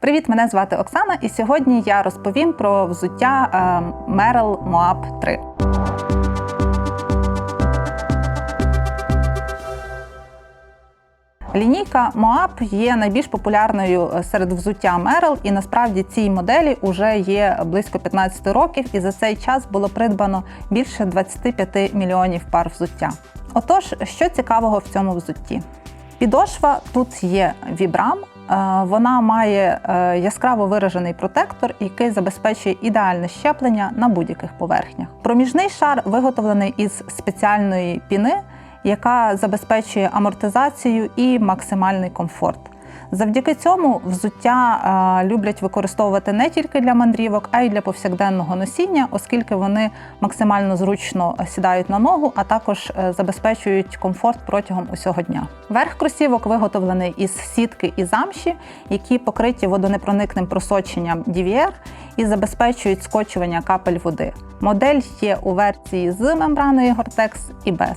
Привіт, мене звати Оксана, і сьогодні я розповім про взуття е, Merrell Moab 3. Лінійка Moab є найбільш популярною е, серед взуття Merrell, і насправді цій моделі вже є близько 15 років, і за цей час було придбано більше 25 мільйонів пар взуття. Отож, що цікавого в цьому взутті? Підошва тут є вібрам. Е, Вона має е, яскраво виражений протектор, який забезпечує ідеальне щеплення на будь-яких поверхнях. Проміжний шар виготовлений із спеціальної піни, яка забезпечує амортизацію і максимальний комфорт. Завдяки цьому взуття е, люблять використовувати не тільки для мандрівок, а й для повсякденного носіння, оскільки вони максимально зручно сідають на ногу, а також е, забезпечують комфорт протягом усього дня. Верх кросівок виготовлений із сітки і замші, які покриті водонепроникним просоченням DVR і забезпечують скочування капель води. Модель є у версії з мембраною Gore-Tex і без.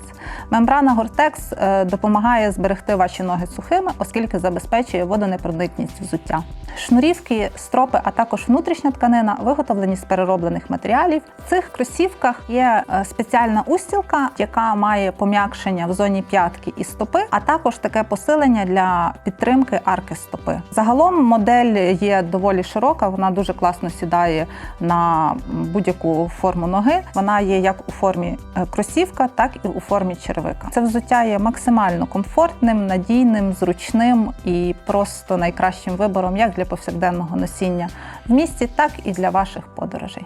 Мембрана е, допомагає зберегти ваші ноги сухими, оскільки забезпечує водонепроникність взуття. Шнурівки, стропи, а також внутрішня тканина виготовлені з перероблених матеріалів. В цих кросівках є е, спеціальна устілка, яка має пом'якшення в зоні п'ятки і стопи, а також таке посилення для підтримки арки стопи. Загалом модель є доволі широка, вона дуже класно сідає на будь-яку форму ноги. Вона є як у формі е, кросівка, так і у формі черевика. Це взуття є максимально комфортним, надійним, зручним просто найкращим вибором як для повсякденного носіння в місті, так і для ваших подорожей.